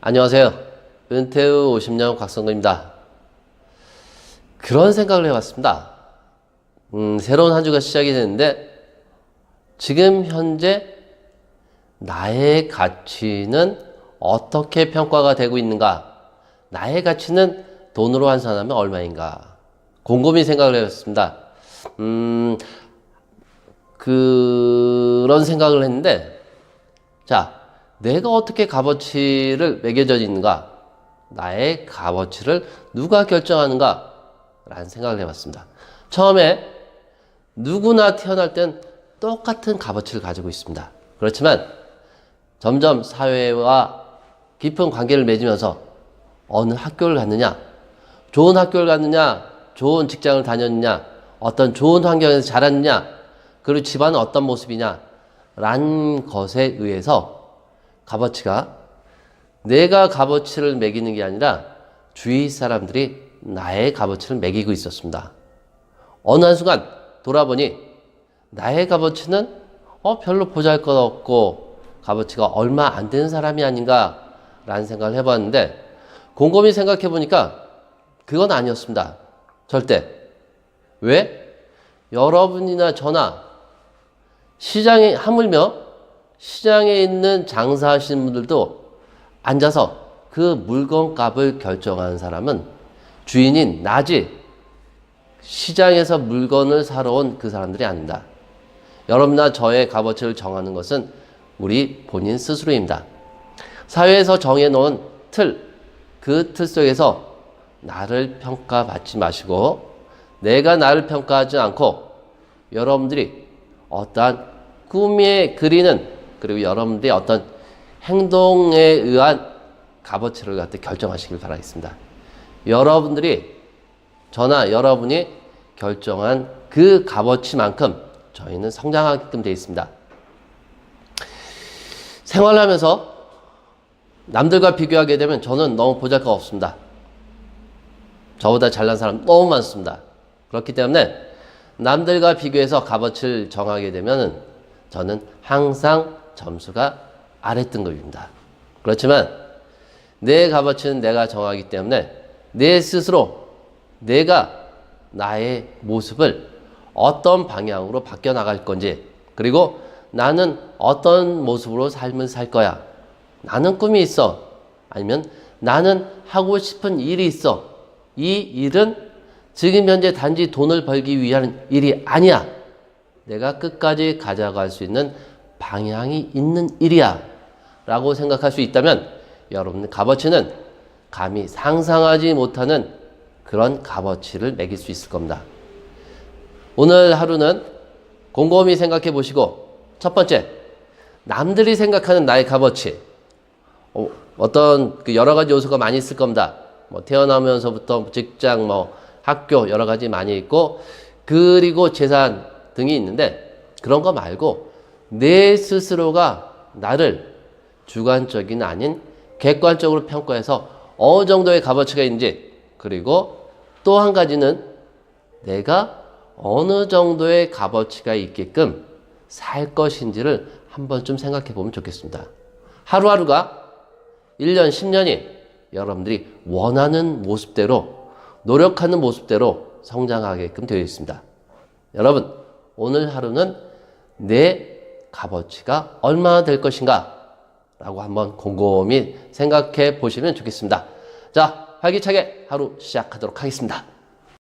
안녕하세요. 은퇴후 50년 곽성도입니다. 그런 생각을 해봤습니다. 음, 새로운 한 주가 시작이 됐는데, 지금 현재 나의 가치는 어떻게 평가가 되고 있는가? 나의 가치는 돈으로 환산하면 얼마인가? 곰곰이 생각을 해봤습니다. 음, 그런 생각을 했는데, 자, 내가 어떻게 값어치를 매겨져 있는가? 나의 값어치를 누가 결정하는가? 라는 생각을 해봤습니다. 처음에 누구나 태어날 땐 똑같은 값어치를 가지고 있습니다. 그렇지만 점점 사회와 깊은 관계를 맺으면서 어느 학교를 갔느냐, 좋은 학교를 갔느냐, 좋은 직장을 다녔느냐, 어떤 좋은 환경에서 자랐느냐, 그리고 집안은 어떤 모습이냐, 란 것에 의해서 값어치가 내가 값어치를 매기는 게 아니라 주위 사람들이 나의 값어치를 매기고 있었습니다. 어느 한순간 돌아보니 나의 값어치는 어 별로 보잘 것 없고 값어치가 얼마 안 되는 사람이 아닌가 라는 생각을 해봤는데 곰곰이 생각해 보니까 그건 아니었습니다. 절대. 왜? 여러분이나 저나 시장에 하물며 시장에 있는 장사하시는 분들도 앉아서 그 물건 값을 결정하는 사람은 주인인 나지 시장에서 물건을 사러 온 그 사람들이 아니다. 여러분나 저의 값어치를 정하는 것은 우리 본인 스스로입니다. 사회에서 정해놓은 틀, 그 틀 속에서 나를 평가받지 마시고 내가 나를 평가하지 않고 여러분들이 어떠한 꿈에 그리는 그리고 여러분들의 어떤 행동에 의한 값어치를 갖다 결정하시길 바라겠습니다. 여러분들이 저나 여러분이 결정한 그 값어치만큼 저희는 성장하게끔 되어 있습니다. 생활 하면서 남들과 비교하게 되면 저는 너무 보잘것 없습니다. 저보다 잘난 사람 너무 많습니다. 그렇기 때문에 남들과 비교해서 값어치를 정하게 되면 저는 항상 점수가 아랫등급입니다. 그렇지만 내 값어치는 내가 정하기 때문에 내 스스로 내가 나의 모습을 어떤 방향으로 바뀌어 나갈 건지 그리고 나는 어떤 모습으로 삶을 살 거야. 나는 꿈이 있어. 아니면 나는 하고 싶은 일이 있어. 이 일은 지금 현재 단지 돈을 벌기 위한 일이 아니야. 내가 끝까지 가져갈 수 있는 방향이 있는 일이야. 라고 생각할 수 있다면 여러분의 값어치는 감히 상상하지 못하는 그런 값어치를 매길 수 있을 겁니다. 오늘 하루는 곰곰이 생각해 보시고 첫 번째 남들이 생각하는 나의 값어치 어, 어떤 그 여러 가지 요소가 많이 있을 겁니다. 뭐 태어나면서부터 직장 뭐 학교 여러 가지 많이 있고 그리고 재산 등이 있는데 그런 거 말고 내 스스로가 나를 주관적인 아닌 객관적으로 평가해서 어느 정도의 값어치가 있는지 그리고 또 한 가지는 내가 어느 정도의 값어치가 있게끔 살 것인지를 한번 좀 생각해 보면 좋겠습니다. 하루하루가 1년, 10년이 여러분들이 원하는 모습대로 노력하는 모습대로 성장하게끔 되어 있습니다. 여러분, 오늘 하루는 내 값어치가 얼마나 될 것인가? 라고 한번 곰곰이 생각해 보시면 좋겠습니다. 자, 활기차게 하루 시작하도록 하겠습니다.